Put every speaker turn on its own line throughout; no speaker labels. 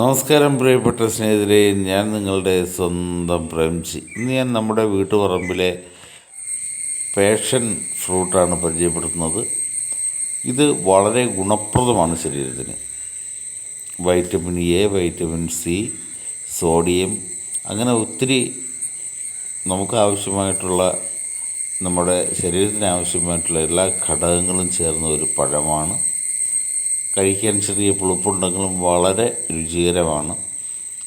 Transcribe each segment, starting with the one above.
നമസ്കാരം പ്രിയപ്പെട്ട സ്നേഹിതരെ. ഞാൻ നിങ്ങളുടെ സ്വന്തം പ്രേംജി. ഇന്ന് ഞാൻ നമ്മുടെ വീട്ടുപറമ്പിലെ പാഷൻ ഫ്രൂട്ടാണ് പരിചയപ്പെടുത്തുന്നത്. ഇത് വളരെ ഗുണപ്രദമാണ് ശരീരത്തിന്. Vitamin A vitamin C sodium അങ്ങനെ ഒത്തിരി നമുക്ക് ആവശ്യമായിട്ടുള്ള നമ്മുടെ ശരീരത്തിന് ആവശ്യമായിട്ടുള്ള എല്ലാ ഘടകങ്ങളും ചേർന്ന ഒരു പഴമാണ്. കഴിക്കാൻ ചെറിയ പുളിപ്പുണ്ടെങ്കിലും വളരെ രുചികരമാണ്.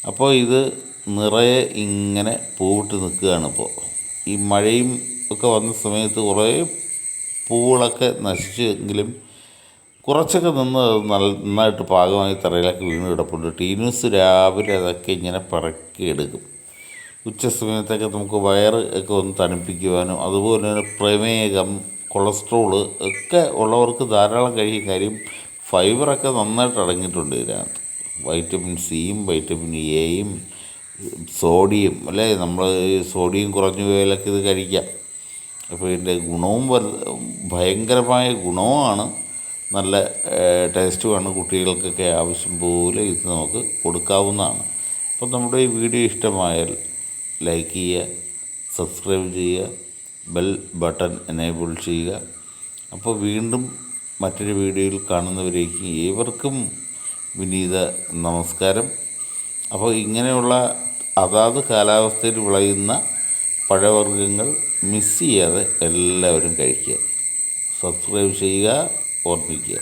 അപ്പോൾ ഇത് നിറയെ ഇങ്ങനെ പൂവിട്ട് നിൽക്കുകയാണ് ഇപ്പോൾ. ഈ മഴയും ഒക്കെ വന്ന സമയത്ത് കുറേ പൂവുകളൊക്കെ നശിച്ചെങ്കിലും കുറച്ചൊക്കെ നിന്ന് അത് നന്നായിട്ട് പാകമായി തറയിലേക്ക് വീണ് കിടപ്പുണ്ട്. ടീനൂസ് രാവിലെ അതൊക്കെ ഇങ്ങനെ പറക്കി എടുക്കും. ഉച്ച സമയത്തൊക്കെ നമുക്ക് വയറ് ഒക്കെ ഒന്ന് തണുപ്പിക്കുവാനും അതുപോലെ തന്നെ പ്രമേഹം കൊളസ്ട്രോൾ ഒക്കെ ഉള്ളവർക്ക് ധാരാളം കഴിയും. കാര്യം ഫൈബറൊക്കെ നന്നായിട്ട് അടങ്ങിയിട്ടുണ്ട് ഇതിനകത്ത്. വൈറ്റമിൻ സിയും വൈറ്റമിൻ എയും സോഡിയം അല്ലേ? നമ്മൾ സോഡിയം കുറഞ്ഞു പോയാലൊക്കെ ഇത് കഴിക്കാം. അപ്പോൾ ഇതിന്റെ ഗുണവും ഭയങ്കരമായ ഗുണവുമാണ്. നല്ല ടേസ്റ്റുമാണ് കുട്ടികൾക്കൊക്കെ ആവശ്യം പോലെ ഇത് നമുക്ക് കൊടുക്കാവുന്നതാണ്. അപ്പോൾ നമ്മുടെ ഈ വീഡിയോ ഇഷ്ടമായാൽ ലൈക്ക് ചെയ്യുക സബ്സ്ക്രൈബ് ചെയ്യുക ബെൽ ബട്ടൺ എനേബിൾ ചെയ്യുക. അപ്പോൾ വീണ്ടും മറ്റൊരു വീഡിയോയിൽ കാണുന്നവരേക്ക് ഏവർക്കും വിനീത നമസ്കാരം. അപ്പോൾ ഇങ്ങനെയുള്ള അതാത് കാലാവസ്ഥയിൽ വിളയുന്ന പഴവർഗങ്ങൾ മിസ് ചെയ്യാതെ എല്ലാവരും കഴിക്കുക. സബ്സ്ക്രൈബ് ചെയ്യുക ഓർമ്മിക്കുക.